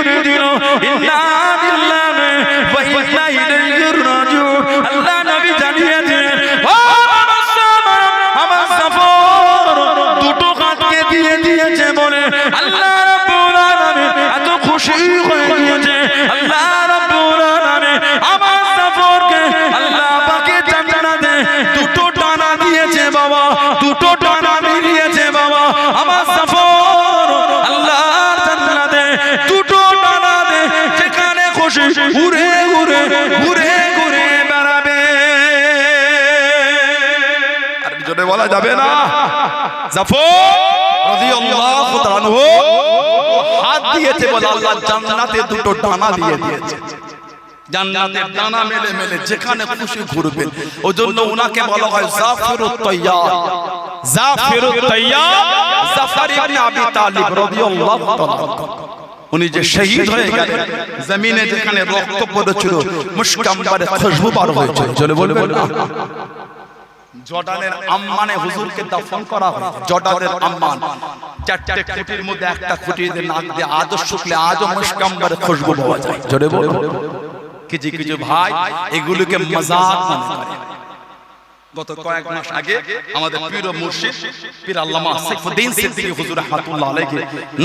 করে দিল ইন্না লিল্লাহি ওয়া ইন্না ইলাইহি রাজিউন আল্লাহ বলা যাবে না। জাফর রাদিয়াল্লাহু তাআলা হাত দিয়েছে বলে আল্লাহ জান্নাতে দুটো ডানা দিয়ে দিয়েছে। মেলে মেলে যেখানে খুশি জন্য ওনাকে বলা হয় জাফর ইবনে আবি তালিব রাদিয়াল্লাহু তাআলা উনি যে শহীদ হয়ে গেলেন, জমিনে যেখানে রক্ত পড়েছিল মুশকাম্বারে খুশবু বার হয়েছে। চলে বলবেন না। জর্ডানের আম্মানে হুজুরকে দাফন করা হয়। জর্ডানের আম্মান। চারটে খুঁটির মধ্যে একটা খুঁটি দিয়ে নাক দিয়ে আজও শুকলে আজও খুশবু পাওয়া যায়। জোরে বলো। কিছু কিছু ভাই এগুলোকে মজাক মনে করে। গত কয়েক মাস আগে আমাদের পীর মুর্শিদ পীর আল্লামা সাইফুদ্দিন সিদ্দিকী হুজুর রাহমাতুল্লাহ আলাইহি।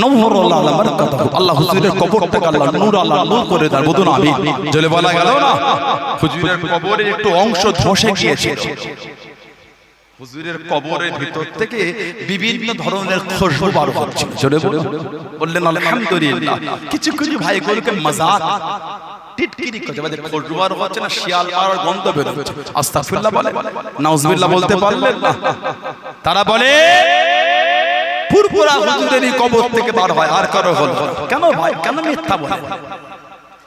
নওয়ারুল্লাহ আলা বারাকাতুহু। আল্লাহ হুজুরের কবরটাকে আল্লাহ নূর আল্লাহ নূর করে দেন। আমিন। জলে বলা গেল না। হুজুরের কবরের একটু অংশ ধসে গিয়েছিল হুজুরের কবরের ভিতর থেকে বিভিন্ন ধরনের খুশবু বার হচ্ছে। জোরে বললেন আলহামদুলিল্লাহ। কিছু কিছু ভাই এগুলোকে মজাক টিটকিরি করছে আমাদের খুশবু হচ্ছে না শিয়াল আর গন্ধ বের হচ্ছে। আস্তাগফিরুল্লাহ বলে। নাউজুবিল্লাহ বলতে পারলেন না। তারা বলে পুরপুরা হুজুরের এই কবর থেকে বার হয়। আর কারও হল কেন ভাই? কেন মিথ্যা বলে?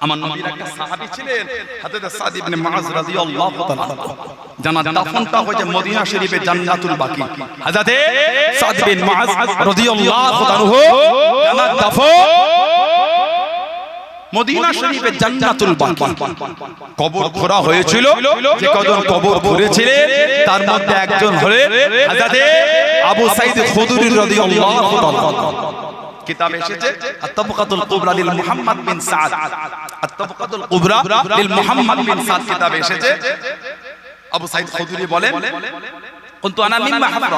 আমার নবীর একটা সাহাবী ছিলেন হযরত সাদ ইবনে মুআজ রাদিয়াল্লাহু তাআলা জানা দাফনটা হয়েছে মদিনা শরীফে জান্নাতুল বাকি। হযরত সাদ বিন মুআজ রাদিয়াল্লাহু তাআলা জানা দাফন। মদিনা শরীফে জান্নাতুল বাকি। কবর খোঁড়া হয়েছিল। যে কজন কবর খুঁড়েছিলেন তার মধ্যে একজন হলেন হযরত আবু সাঈদ খুদরি রাদিয়াল্লাহু তাআলা। কিতাব এসেছে আত-তাবকাতুল কুবরা লিল মুহাম্মদ বিন সাদ। আত-তাবকাতুল কুবরা লিল মুহাম্মদ বিন সাদ কিতাব এসেছে। আবু সাইদ খুদরি বলেন كنت انا مما حفر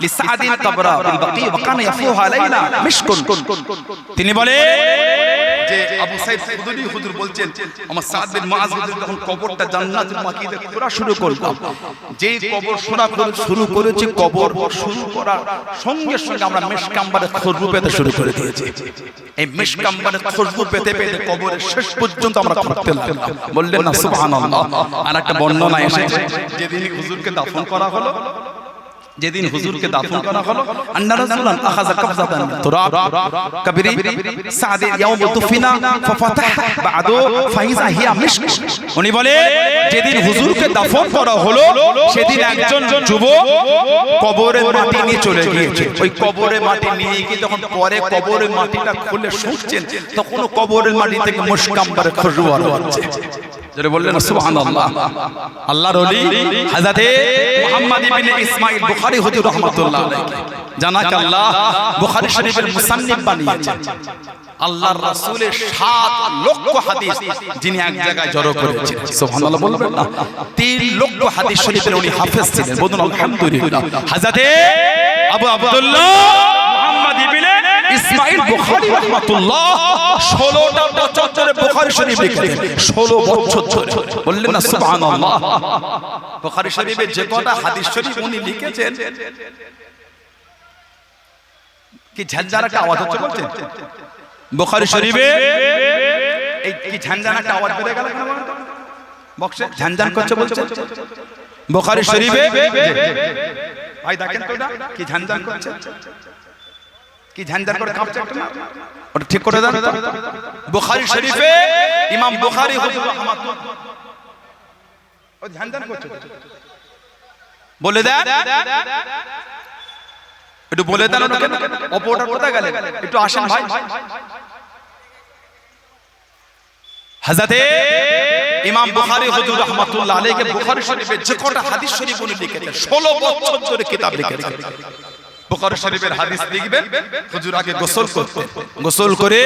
لسعد الكبرى بالبقي وكان يفوح علينا مشك তিনি বলে যে আবু সাইদ খুদরি হুজুর বলছেন আমার সাদ বিন মুআজ হুজুর যখন কবরটা জান্নাতুল বাকিতে খোঁড়া শুরু করলাম যেই কবর শোনা করে শুরু করেছে কবর শুরু করার সঙ্গে সঙ্গে আমরা মেশকাম্বারে খুশবু পেতে শুরু করে দিয়েছি এই মেশকাম্বারে খুশবু পেতে পেতে কবরের শেষ পর্যন্ত আমরা করতে লাগলাম বললেন না সুবহানাল্লাহ আর একটা বর্ণনা এসেছে যেদিন হুজুরকে দাফন করা হলো যেদিন হুজুরকে দাফন করা হলো আন্না রাসূলান আখাযা কবজাতান তুরাব কবরি সাদ ইয়াউম তুফিনা ফাফাতাহ বাদু ফাইজা হিয়া মিশক। উনি বলে যেদিন হুজুরকে দাফন করা হলো সেদিন একজন যুবক কবরের মাটি নিয়ে চলে গিয়েছে। ওই কবরের মাটি নিয়ে গিয়ে যখন পরে কবরের মাটিটা খুলে শুকছেন তখন কবরের মাটি থেকে মুশকাম্বারে খুশবু আর হচ্ছে। যারা বললেন সুবহানাল্লাহ। আল্লাহর ওলি হযরতে মুহাম্মদ ইবনে ইসমাঈল বুখারী হুজুর রাহমাতুল্লাহ আলাইহি। জানাক আল্লাহ বুখারী শরীফের মুসান্নিফ বানিয়েছেন। আল্লাহর রাসূলের সাত লক্ষ হাদিস যিনি এক জায়গায় জড়ো করেছেন সুবহানাল্লাহ বলবেন না। তিন লক্ষ হাদিস শরীফের উনি হাফেজ ছিলেন। বলুন আলহামদুলিল্লাহ। হযরতে আবু আব্দুল্লাহ ইসমাইল বুখারী রাহমাতুল্লাহ 16টা বছর ধরে বুখারী শরীফ লিখেছেন। 16 বছর ধরে। বললেন না, সুবহানাল্লাহ। বুখারী শরীফে যে কটা হাদিস শরীফ উনি লিখেছেন, কি ঝাঁঝার একটা আওয়াজ হচ্ছে বলছেন? বুখারী শরীফে এই কি ঝাঁঝান একটা আওয়াজ বেড়ে গেল? বক্সে ঝাঁঝান করছে বলছে বুখারী শরীফে ভাই, দেখেন তো কি ঝাঁঝান করছে? কি ঝাঁঝান করে কাঁপছে ওটা ঠিক করে দেন। বুখারী শরীফে ইমাম বুখারী ও ঝাঁঝান করছে। বলে দেন। একটু বলে দেন অপরটা কোথায় গেলে? একটু আসেন ভাই। হাজাতে ইমাম বুখারী হুজুর রাহমাতুল্লাহ আলাইহি বুখারী শরীফে যে কটা হাদিস শরীফ উনি লিখেছেন 16 বছর ধরে কিতাব লিখেছেন। বুখারী শরীফের হাদিস লিখবেন হুজুর আগে গোসল করতেন। গোসল করে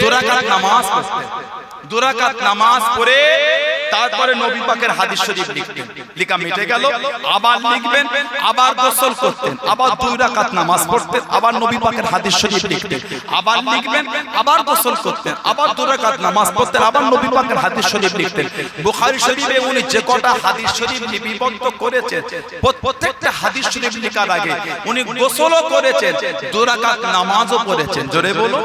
দু রাকাত নামাজ পড়তেন। দু রাকাত নামাজ পড়ে তারপরে নবী পাকের হাদিস শরীফ লিখতেন। লেখা মিটে গেল, আবার লিখবেন, আবার গোসল করতেন, আবার দুই রাকাত নামাজ পড়তেন, আবার নবী পাকের হাদিস শরীফ লিখতেন। আবার লিখবেন, আবার গোসল করতেন, আবার দু রাকাত নামাজ পড়তেন, আবার নবী পাকের হাদিস শরীফ লিখতেন। শরীফে উনি যে কটা হাদিস শরীফ লিপিবদ্ধ করেছেন, প্রত্যেকটা হাদিস শরীফ লেখার আগে উনি গোসলও করেছেন দু রাকাত নামাজও পড়েছেন। জোরে বলুন।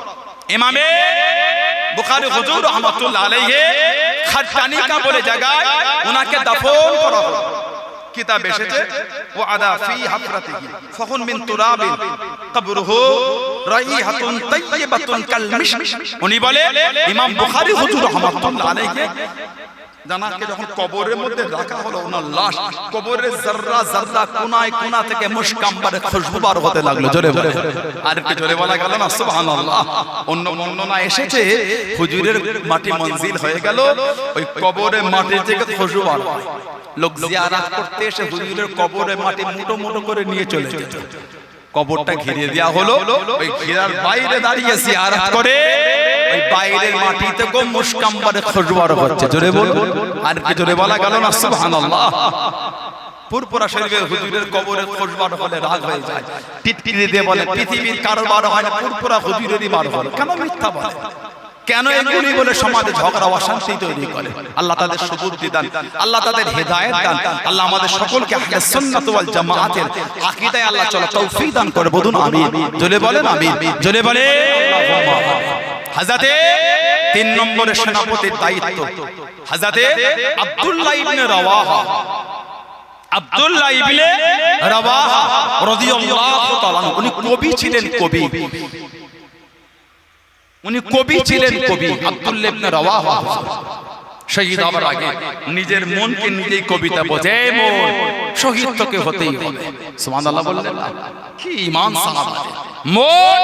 ইমামে বুখারি হুজুর রহমতুল্লাহ আলাইহি খারতানিকা বলে জায়গায় উনাকে দাফন করা হলো। কিতাব এসেছে, ও আদা ফি হাফরাতিহি ফখন মিন তুরাবিন, কবরুহু রাইহাতুন তাইয়্যিবাতুন কাল মিশক। উনি বলে, ইমাম বুখারী হুজুর রহমাতুল্লাহ আলাইহি জানাকে যখন কবরের মধ্যে রাখা হলো ওনার লাশ কবরের জাররা জাররা কোনায় কোনা থেকে মুশকাম্বারে খুশবুবার হতে লাগল জোরে বলে। আর একটু জোরে বলা গেল না সুবহানাল্লাহ। অন্য বর্ণনা এসেছে হুজুরের মাটি মঞ্জিল হয়ে গেল ওই কবরের মাটি থেকে খুশবুবার লোক জিয়ারাত করতে এসে হুজুরের কবরে মাটি মুটো মুটো করে নিয়ে চলে যেত কবরটা ঘিরে দেওয়া হলো ওই ঘিরার বাইরে দাঁড়িয়ে জিয়ারাত করে ওই বাইরের মাটি খুশবুবার হচ্ছে। জোরে বলুন। আর কি জোরে বলা গেল না? সুবহানাল্লাহ। পুরপুরা হুজুরের কবরে খুশবার হলে রাগ হয়ে যায়। টিটকিরি দিয়ে বলে পৃথিবীর কারোবার হয় না পুরপুরা হুজুরেরই বার হলো কেন মিথ্যা বলে? কেন এগুলি বলে সমাজে ঝগড়া অশান্তি তৈরি করে? আল্লাহ তাদের সুবুদ্ধি দান আল্লাহ তাদের হেদায়েত দান আল্লাহ আমাদের সকলকে আহলে সুন্নাত ওয়াল জামাআতের আকীদায় আল্লাহ চলা তৌফিক দান করে। বলুন আমিন। জলে বলেন আমিন। জলে বলে হাজাতে তিন নম্বরের সেনাপতির দায়িত্ব। হাজাতে আব্দুল্লাহ ইবনে রাওয়াহা। আব্দুল্লাহ ইবনে রাওয়াহা রাদিয়াল্লাহু তাআলা উনি কবি ছিলেন কবি। উনি কবি ছিলেন কবি। আব্দুল্লাহ ইবনে রাওয়াহা। শহীদ হবার আগে নিজের মনকে নিজেই কবিতা বোঝে মন শহীদ তোকে হতেই হবে। সুবহানাল্লাহ বললেন না? কি ঈমান সাহাবা মন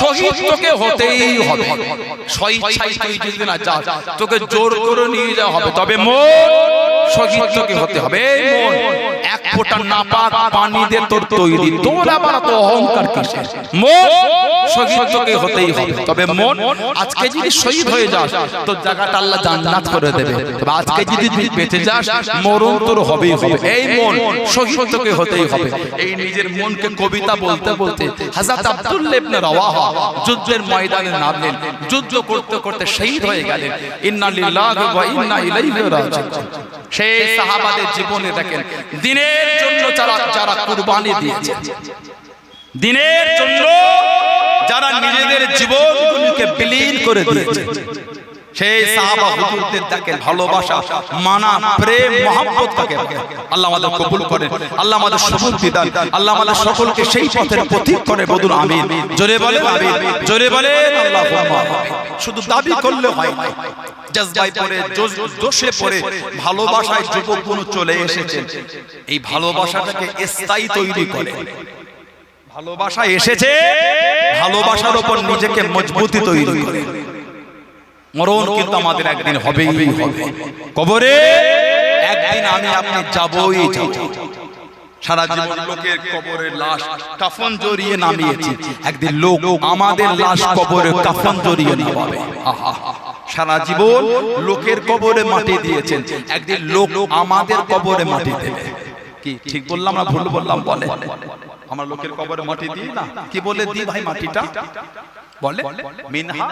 শহীদ তোকে হতেই হবে। স্বইচ্ছায় তুই যদি না যাস তোকে জোর করে নিয়ে যাওয়া হবে। তবে মন শহীদ তোকে হতে হবে। মন এক ফোঁটা নাপাক পানি দিয়ে তোর তৈরি তোর আবার তো অহংকার কিসের? মন শহীদ তোকে হতেই হবে। তবে মন আজকে যদি শহীদ হয়ে যাস তোর জায়গাটা আল্লাহ জান্নাত করে দেবে। তবে আজকে যদি তুই বেঁচে যাস মরণ তোর হবেই হবে এই মন শহীদ তোকে হতেই হবে। এই নিজের মনকে কবিতা বলতে বলতে হাজরত আব্দুল্লাহ ইবনে রাওয়াহা যুদ্ধের ময়দানে নামলেন। যুদ্ধ করতে করতে শহীদ হয়ে গেলেন। ইন্না লিল্লাহি ওয়া ইন্না ইলাইহি রাজিউন। সেই সাহাবাদের জীবনে দেখেন দিনের জন্য যারা যারা কুরবানি দিয়েছে দিনের জন্য যারা নিজেদের জীবনগুলোকে বিলীন করে দিয়েছে সেই সাহাবা হুজুরদের দেখেন ভালোবাসা মানা প্রেম মহব্বত তাকে আল্লাহ আমাদের কবুল করেন আল্লাহ আমাদের সবুজ দিদান আল্লাহ আমাদের সকলকে সেই পথের পথিক করে বলুন আমিন। জোরে বলে আমিন। জোরে বলে আল্লাহ শুধু দাবি করলে হয় না। জজবায় পড়ে জোশ- জোশে পড়ে ভালোবাসায় যুবকগুণ চলে এসেছেন এই ভালোবাসাটাকে স্থায়ী তৈরি করে। ভালোবাসা এসেছে। ভালোবাসার উপর নিজেকে মজবুতি তৈরি করে। মরণ কিন্তু আমাদের একদিন হবেই। হবে কবরে একদিন আমি আপনি যাবই যাব। সারা জীবন লোকের কবরে লাশ কাফন জড়িয়ে নামিয়েছি। একদিন লোক আমাদের লাশ কবরে কাফন জড়িয়ে নামাবে। আহা। সারা জীবন লোকের কবরে মাটি দিয়েছেন। একদিন লোক আমাদের কবরে মাটি দেবে। কি ঠিক বললাম না? ভুল বললাম? বলে। আমার লোকের কবরে মাটি দিই না। কি বলে দিই ভাই মাটিটা? বলে মিনহা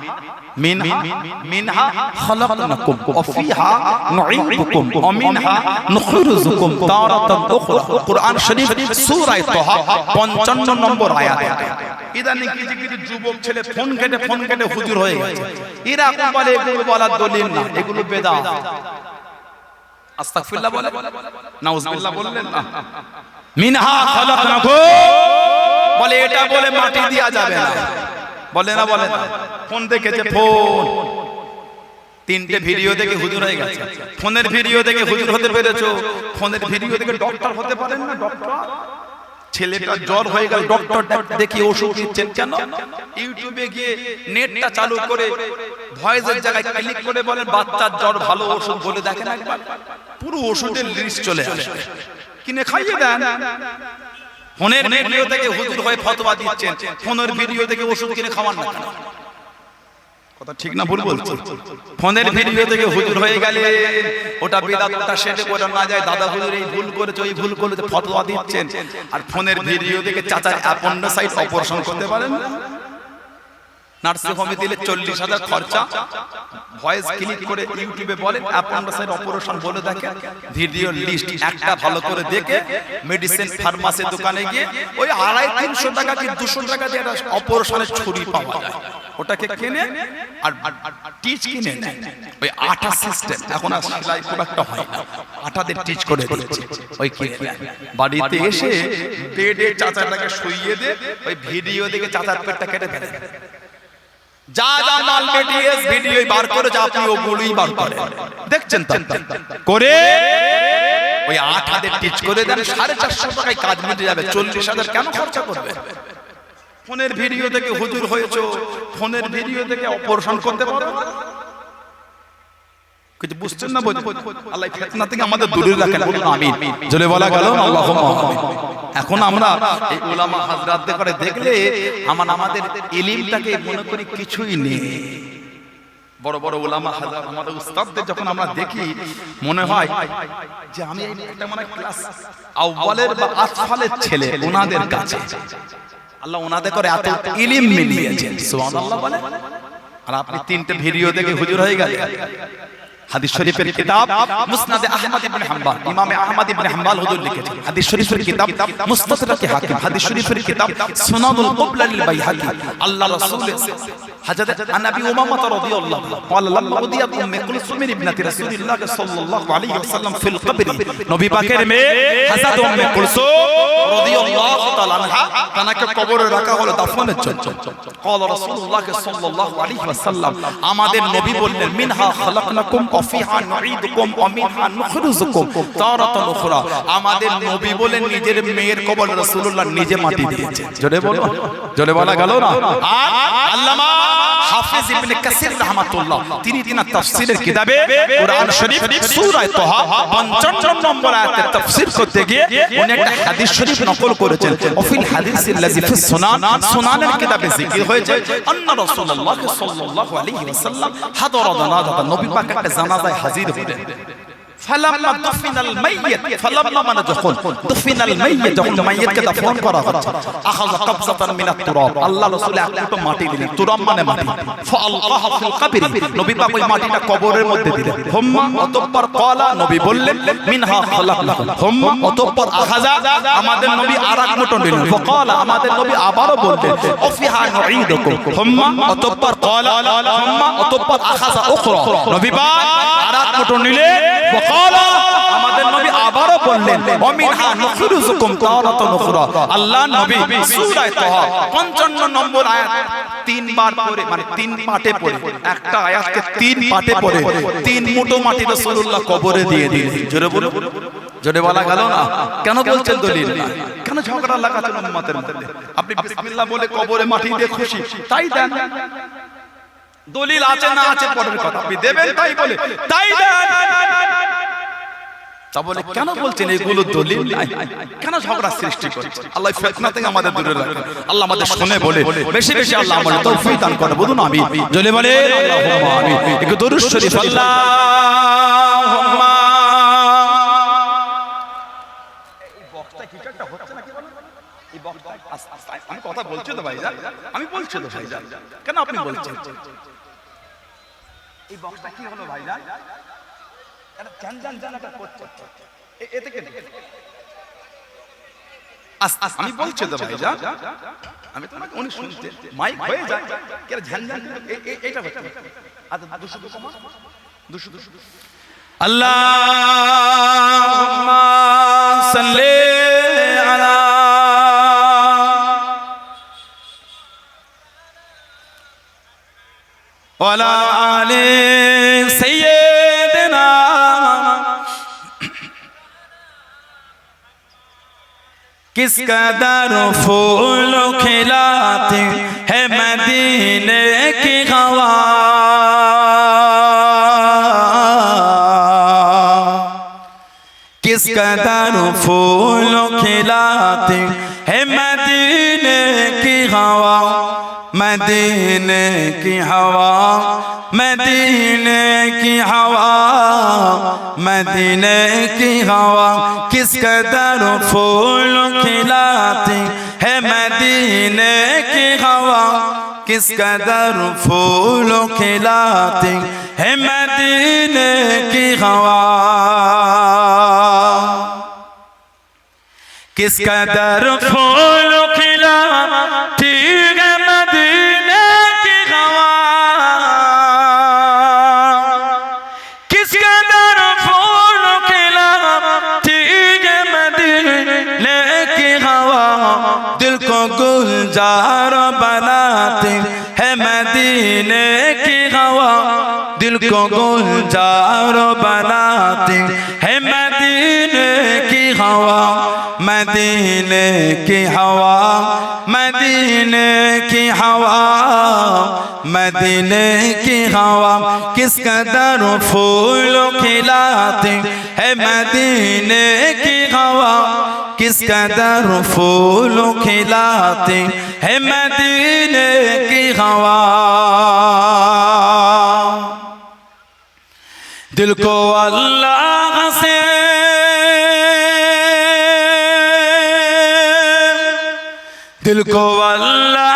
মিনহা মিনহা খালাকনাকুম ওয়া ফিহা নুঈদুকুম ওয়া মিনহা নুখরিজুকুম তারাতান উখরা কুরআন শরীফ সূরা তাহা 55 নম্বর আয়াত। ইদানিং কিছু কিছু যুবক ছেলে ফোন কেটে ফোন কেটে হুজুর হয়ে গেছে। এরা বলে এগুলো বলার দলিল না এগুলো বেদাত। আস্তাগফিরুল্লাহ বলে? নাউজুবিল্লাহ বললেন না। মিনহা খালাকনাকুম। বলে এটা বলে মাটি দেয়া যাবে না। বলে না বলে না? ফোন দেখেছে ফোন তিনটে ভিডিও দেখে হুজুর হয়ে গেছে। ফোনের ভিডিও দেখে হুজুর হতে পেরেছ? ফোনের ভিডিও দেখে ডক্টর হতে পারেন না ডক্টর ছেলেটা জ্বর হয়ে গেল ডক্টর দেখি ওষুধ দিচ্ছেন কেন? ইউটিউবে গিয়ে নেটটা চালু করে ভয়েসের জায়গায় ক্লিক করে বলেন বাচ্চার জ্বর ভালো ওষুধ বলে দেখেন একবার। পুরো ওষুধের লিস্ট চলে আসে। কিনে খাইয়ে দেন। ফোনের ভিডিও থেকে হুজুর হয়ে ফতোয়া দিচ্ছেন। ফোনের ভিডিও থেকে ওষুধ কিনে খাওয়ান না। কথা ঠিক না ভুল বলছো? ফোনের ভিডিও থেকে হুজুর হয়ে গেলে ওটা বেদাত ওটা সেটে করে না যায়। দাদা হুজুর এই ভুল করেছে ওই ভুল করেছে ফতোয়া দিচ্ছেন। আর ফোনের ভিডিও থেকে চাচার অ্যাপন্ডাসাইট অপারেশন করতে পারেন? নার্সিং হোমে দিলে চল্লিশ হাজার খরচা। ভয়েস ক্লিক করে ইউটিউবে বলেন অ্যাপেন্ডিসাইটিস অপারেশন বলে দেখেন। ভিডিও লিস্ট একটা ভালো করে দেখে মেডিসিন ফার্মাসি দোকানে গিয়ে ওই আড়াই তিনশো টাকা কি দুশো টাকা দিয়ে অপারেশনের ছুরি পাওয়া যায়। ওটাকে কিনে আর টিচ কিনে ওই আঠা সিস্টেম, এখন আর সেলাই খুব একটা হয় না। আঠাদের টিচ করে দিয়েছে। ওই কিনে বাড়িতে এসে বেডে চাচাটাকে শুইয়ে দে ওই ভিডিও দেখে চাচার পেটটা কেটে ফেলে। যা যা মাল মেটিএস ভিডিও বার করে যা আপনি ওগুলোই বার করে দেখছেন করে ওই আট হাজার টিচ করে দেন সাড়ে চারশো টাকায় কাজ মিটে যাবে চল্লিশ হাজার কেন খরচা করবে? ফোনের ভিডিও থেকে হুজুর হয়েছে ফোনের ভিডিও থেকে অপারেশন করতে পারবে না? বুঝছেন না আল্লাহ ফিতনা থেকে আমাদের দূরে রাখেন বলুন আমিন জলে বলা গেল আল্লাহুম্মা আমিন এখন আমরা এই উলামা হাজরাতদের করে দেখলে আমার আমাদের ইলিমটাকে মনে করি কিছুই নেই বড় বড় উলামা হাজার আমাদের উস্তাদদের যখন আমরা দেখি মনে হয় যে আমি একটা মানে ক্লাস আউয়ালের বা আসফালের ছেলে ওনাদের কাছে আল্লাহ ওনাদের করে এত ইলিম মিলিয়েছেন সুবহানাল্লাহ বলে আর আপনি তিনটে ভিডিও দেখে হুজুর হয়ে গেলেন হাদিস শরীফের কিতাব মুসনাদে আহমদ ইবনে হাম্বল ইমামে আহমদ ইবনে হাম্বল হুজুর লিখেছেন। হাদিস শরীফের কিতাব মুস্তাদরাকে হাকিম হাদিস শরীফের কিতাব সুনানুল কুবলা লিল বাইহাকি আল্লাহ রাসূল হযরত আনাবি উমামা রাদিয়াল্লাহু قال لما উদিয়াত উম্মে কুলসুম ইবনাতি রাসূলিল্লাহ সাল্লাল্লাহু আলাইহি ওয়াসাল্লাম ফিল কবর নবী পাকের মেয়ে হযরত উম্মে কুলসুম রাদিয়াল্লাহু তাআলা আনহা তাকে কবরে রাখা হলো দাফনের জন্য قال রাসূলুল্লাহ সাল্লাল্লাহু আলাইহি ওয়াসাল্লাম আমাদের নবী বললেন মিনহা খালাকনাকুম ওয়া ফিহা নুঈদুকুম ওয়া মিনহা নুখরিজুকুম তারাতান উখরা আমাদের নবী বলেন নিজের মেয়ের কবর রাসূলুল্লাহ নিজে মাটি দিয়েছে জোরে বলো জোরে বলা গেল না আর আল্লামা হাফিজ ইবনে কাসির রাহমাতুল্লাহ, তিনি তিনার তাফসীরের কিতাবে কোরআন শরীফ, সূরা তোহা 55 নম্বর আয়াতে তাফসীর করতে গিয়ে উনি একটা হাদিস শরীফ নকল করেছেন। ওফিল হাদিস আল্লাযী ফিস সুনান, সুনানের কিতাবে জিকির হয়েছে, আন্না রাসূলুল্লাহ সাল্লাল্লাহু আলাইহি ওয়াসাল্লাম হাদারা জানাজা নবী পাক একটা জানাজায় হাজির হলেন। ফালাম্মা দুফিনাল মাইয়িত, ফালাম্মা মানে যখন দুফিনাল মাইয়িত, যখন মাইয়িতকে দাফন করা হচ্ছে, আখাযা কবজাতান মিনাত তুরাব, আল্লাহ রাসূল এক মুঠো মাটি দিলেন, তুরাব মানে মাটি। ফাআলকাহা ফিল কবর, নবী পাক ওই মাটিটা কবরের মধ্যে দিলেন। হুম্মা অতঃপর ক্বালা, নবী বললেন, মিনহা খালাকনাকুম। হুম্মা অতঃপর আখাযা, আমাদের নবী আরেক মুঠো নিলেন ফাকালা, আমাদের নবী আবারও বললেন ওফিহা নুঈদুকুম। হুম্মা অতঃপর ক্বালা, হুম্মা অতঃপর আখাযা উখরা। নবী পাক আরেক মুঠো নিলেন আমাদের নবী আবারও বললেন নুখরিজুকুম উখরা আল্লাহ নবী সূরা তাহা 55 নম্বর আয়াত তিনবার পড়ে মানে তিন পাটে পড়ে। একটা আয়াতকে তিন পাটে পড়ে তিন মুঠো মাটি রাসূলুল্লাহ কবরে দিয়ে দিলেন। জোরে বলো জোরে বলা গেল না? কেন বলছেন দলিল? না কেন ঝগড়া লাগাচ্ছেন উম্মতের মধ্যে? আপনি বিসমিল্লাহ বলে কবরে মাটি দিয়ে খুশি তাই দেন। দলিল আছে না আছে পরের কথা আপনি দেবেন তাই বলে। তাই তা বলে কেন বলছেন এগুলো দলিল? নাই কেন ঝগড়া সৃষ্টি করছে আল্লাহ ফিতনা থেকে আমাদের দূরে রাখুন। আল্লাহ আমাদের শুনে বলে। বেশি বেশি আল্লাহ আমাদের তৌফিক দান করে বলুন আমি জলে বলে আল্লাহুম্মা আমিন। একটু দরুদ শরীফ আল্লাহুম্মা আমি কথা বলছি তো ভাই আমি বলছি তো ভাই কেন আপনি বলছেন? এই বক্সটা কি হলো ভাই এটা জান জান জান এটা করছে। এ- এতে কে আস আস আমি বলছি তো ভাই যা আমি তো আমাকে উনি শুনতে মাইক হয়ে যায়। কে ঝ্যান ঝ্যান এইটা হচ্ছে। আচ্ছা দুশো দুশো কমা দুশো দুশো আল্লাহুম্মা সাল্লি ولا آل سیدنا کس قدر پھول کھلاتے ہے مدینے کی ہوا کس قدر پھول کھلاتے ہے مدینے کی ہوا مدینے کی ہوا، مدینے کی ہوا، مدینے کی ہوا۔ کس قدر پھول کھلاتی ہے مدینے کی ہوا؟ کس قدر پھول کھلاتی ہے مدینے کی ہوا؟ کس قدر پھول کھلاتی ہے گلزار بناتے ہیں مدینے کی ہوا۔ دل کو گلزار بناتے ہیں مدینے کی ہوا۔ مدینے کی ہوا۔ مدینے کی ہوا۔ مدینے کی ہوا۔ किस कदर फूल खिलाती है मदीने की हवा किस कदर फूल खिलाती है मदीने की हवा दिल को अल्लाह से दिल को अल्लाह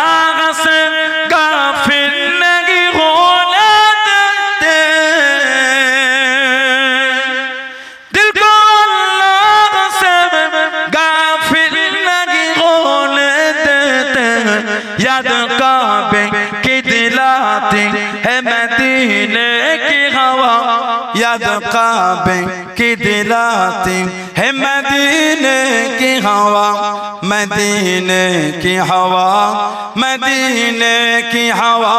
کتابیں کی دلاتی ہے مدینے کی ہوا، مدینے کی ہوا، مدینے کی ہوا،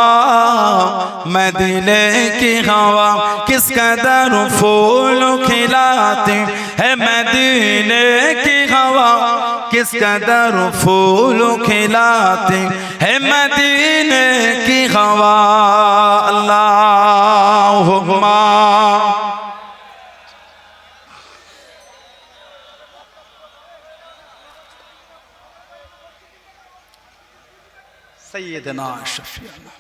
مدینے کی ہوا، کس قدر پھول کھلاتی ہے مدینے کی ہوا، کس قدر پھول کھلاتی ہے مدینے کی ہوا۔ اللہ সৈয়দনা শফিউল্লাহ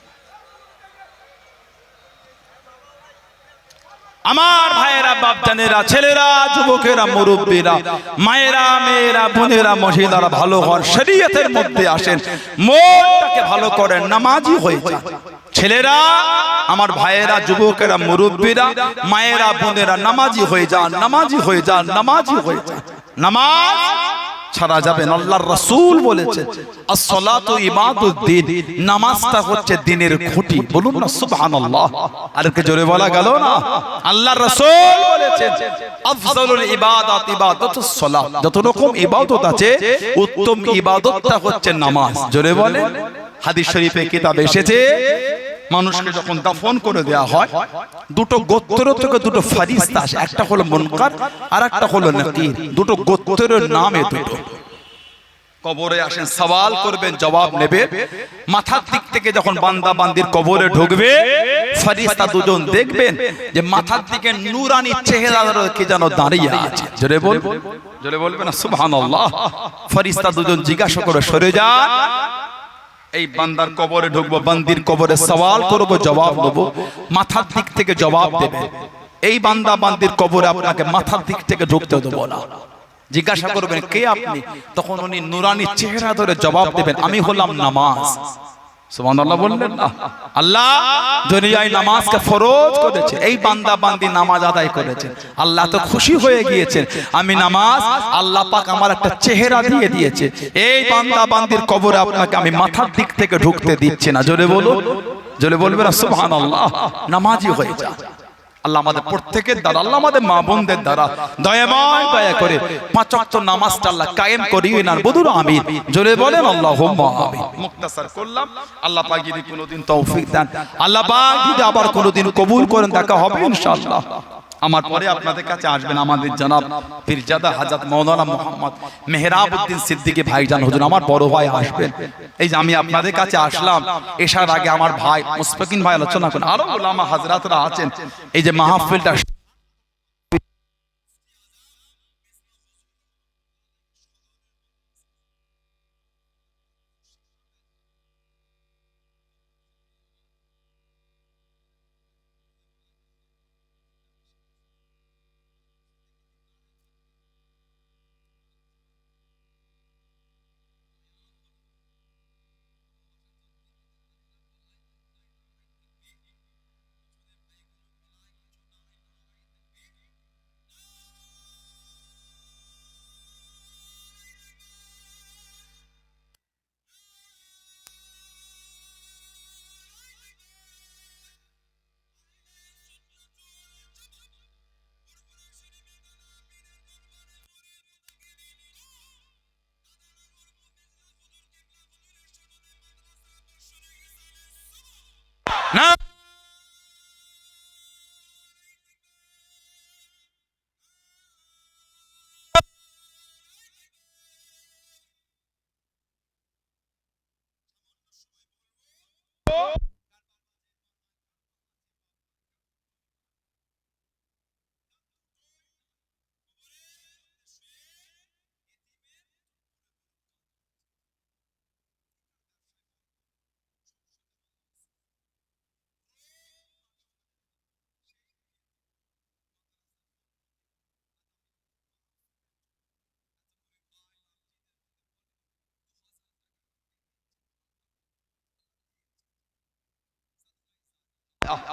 আমার ভাইয়েরা বাপজানেরা ছেলেরা যুবকেরা মুরব্বীরা মায়েরা মেয়েরা বোনেরা মহিলারা ভালো হন শরীয়তের মধ্যে আসেন মনটাকে ভালো করেন নামাজি হয়ে যান। ছেলেরা আমার ভাইয়েরা যুবকেরা মুরব্বীরা মায়েরা বোনেরা নামাজি হয়ে যান নামাজি হয়ে যান নামাজি হয়ে যান। নামাজ ছাড়া যাবে আল্লাহর রাসূল as-salatu ইবাদুদ্দিন, নামাজটা হচ্ছে দিনের খুঁটি। বলুন না, সুবহানাল্লাহ। আর কে জোরে বলা গেল না? আল্লাহর রাসূল বলেছেন, আফজালুল ইবাদাত ইবাদাতুস সালাত যত রকম ইবাদত আছে, উত্তম ইবাদতটা হচ্ছে নামাজ। জোরে বলে হাদিস শরীফে কিতাব এসেছে মানুষকে যখন দাফন করে দেওয়া হয়, দুটো গোত্র থেকে দুটো ফারিস্তা আসে। একটা হলো মুনকার আর একটা হলো নাকির। দুটো গোত্রের নামে দুটো। কবরে আসেন, সওয়াল করবেন, জবাব নেবে। মাথার দিক থেকে যখন বান্দা বান্দির কবরে ঢুকবে, ফারিস্তা দুজন দেখবেন যে মাথার দিকে নূরানি চেহারা কি যেন দাঁড়িয়ে আছে। জোরে বল, জোরে বলবেন সুবহানাল্লাহ। ফারিস্তা দুজন জিজ্ঞাসা করে, সরে যান এই বান্দার কবরে ঢুকবো, বান্দির কবরে সওয়াল করব, জবাব দেবো, মাথার দিক থেকে জবাব দেবে। এই বান্দা বান্দির কবরে আপনাকে মাথার দিক থেকে ঢুকতে দেবো না। জিজ্ঞাসা করবেন, কে আপনি? তখন উনি নুরানি চেহারা ধরে জবাব দেবেন, আমি হলাম নামাজ। সুবহানাল্লাহ বললেন না আল্লাহ দুনিয়ায় নামাজকে ফরজ করেছে এই বান্দা বান্দি নামাজ আদায় করেছে আল্লাহ তো খুশি হয়ে গিয়েছেন আমি নামাজ আল্লাহ পাক আমার একটা চেহারা দিয়ে দিয়েছে এই বান্দা বান্দির কবরে আপনাকে আমি মাথার দিক থেকে ঢুকতে দিচ্ছি না। জোরে বলো জোরে বলবে না সুবহানাল্লাহ নামাজি হয়ে যা। আল্লাহ আমাদের প্রত্যেকের দ্বারা আল্লাহ আমাদের মা বোনদের দ্বারা দয়াময় দয়া করে পাঁচ ওয়াক্ত নামাজটা আল্লাহ কায়েম করি না বধুর আমি জোরে বলেন আল্লাহ মুক্তাসার করলাম আল্লাহ পাক যদি কোনোদিন তৌফিক দেন। আল্লাহ পাক যদি আবার কোনোদিন কবুল করেন দেখা হবে ইনশাআল্লাহ। আমার পরে আপনাদের কাছে আসবেন আমাদের জনাব পীরজাদা হাজাত মৌলানা মোহাম্মদ মেহরাবউদ্দিন সিদ্দিকী ভাইজান। হুজুর, আমার বড় ভাই আসবেন। এই যে আমি আপনাদের কাছে আসলাম, এসার আগে আমার ভাই মুস্তাকিন ভাই আলোচনা করেন। আরও ওলামা হাজরাতরা আছেন। এই যে মাহফিলটা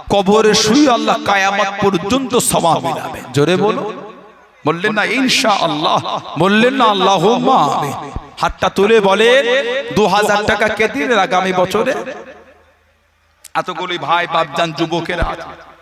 কবরে শুয়ে আল্লাহ কায়ামত পর্যন্ত সমা মিলাবে। জোরে বলো। বললেন না ইনশা আল্লাহ বললেন না আল্লাহ হাতটা তুলে বলে দু হাজার টাকা কে আগামী বছরে? এতগুলি ভাই, বাপজান, যুবকেরা। আছে।